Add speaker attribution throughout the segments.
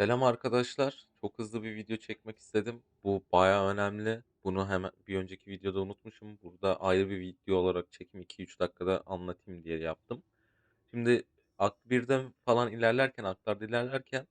Speaker 1: Selam arkadaşlar. Çok hızlı bir video çekmek istedim. Bu bayağı önemli. Bunu hemen bir önceki videoda unutmuşum. Burada ayrı bir video olarak çekim 2-3 dakikada anlatayım diye yaptım. Şimdi akt 1'den falan ilerlerken, aktarda ilerlerken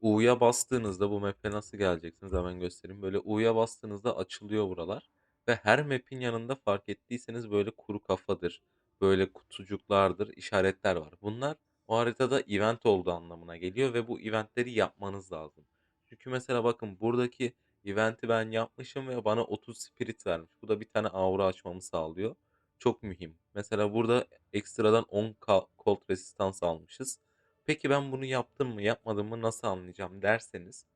Speaker 1: U'ya bastığınızda bu map'e nasıl geleceksiniz hemen göstereyim. Böyle U'ya bastığınızda açılıyor buralar ve her map'in yanında fark ettiyseniz böyle kuru kafadır, böyle kutucuklardır, işaretler var. Bunlar o haritada event olduğu anlamına geliyor ve bu event'leri yapmanız lazım. Çünkü mesela bakın buradaki event'i ben yapmışım ve bana 30 spirit vermiş. Bu da bir tane aura açmamı sağlıyor. Çok mühim. Mesela burada ekstradan 10 ka cold resistance almışız. Peki ben bunu yaptım mı, yapmadım mı nasıl anlayacağım derseniz,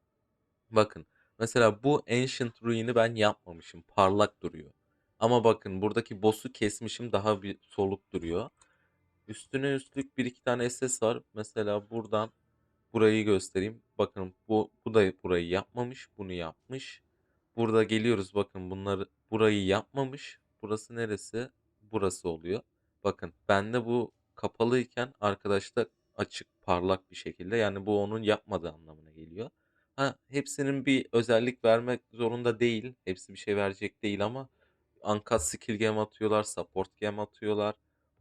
Speaker 1: bakın mesela bu Ancient Ruin'i ben yapmamışım. Parlak duruyor. Ama bakın buradaki boss'u kesmişim daha bir soluk duruyor. Üstüne üstlük 1-2 tane SS var. Mesela buradan burayı göstereyim. Bakın bu, bu da burayı yapmamış. Bunu yapmış. Burada geliyoruz bakın bunları burayı yapmamış. Burası neresi? Burası oluyor. Bakın bende bu kapalıyken arkadaşta açık parlak bir şekilde yani bu onun yapmadığı anlamına geliyor. Ha, hepsinin bir özellik vermek zorunda değil. Hepsi bir şey verecek değil ama Uncut skill gem atıyorlar, support gem atıyorlar.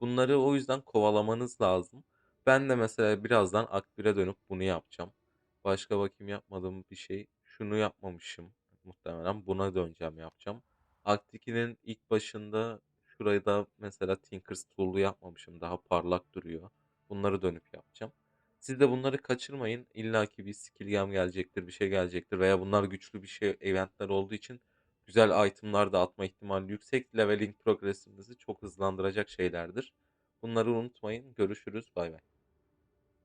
Speaker 1: Bunları o yüzden kovalamanız lazım. Ben de mesela birazdan Akt 1'e dönüp bunu yapacağım. Başka bakayım yapmadığım bir şey. Şunu yapmamışım muhtemelen. Buna döneceğim yapacağım. Akt 2'nin ilk başında şurayı da mesela Tinker's Tool'u yapmamışım. Daha parlak duruyor. Bunları dönüp yapacağım. Siz de bunları kaçırmayın. İlla ki bir skill gem gelecektir, bir şey gelecektir veya bunlar güçlü bir şey eventler olduğu için güzel item'lar da atma ihtimali yüksek. Leveling progresinizi çok hızlandıracak şeylerdir. Bunları unutmayın. Görüşürüz. Bay bay.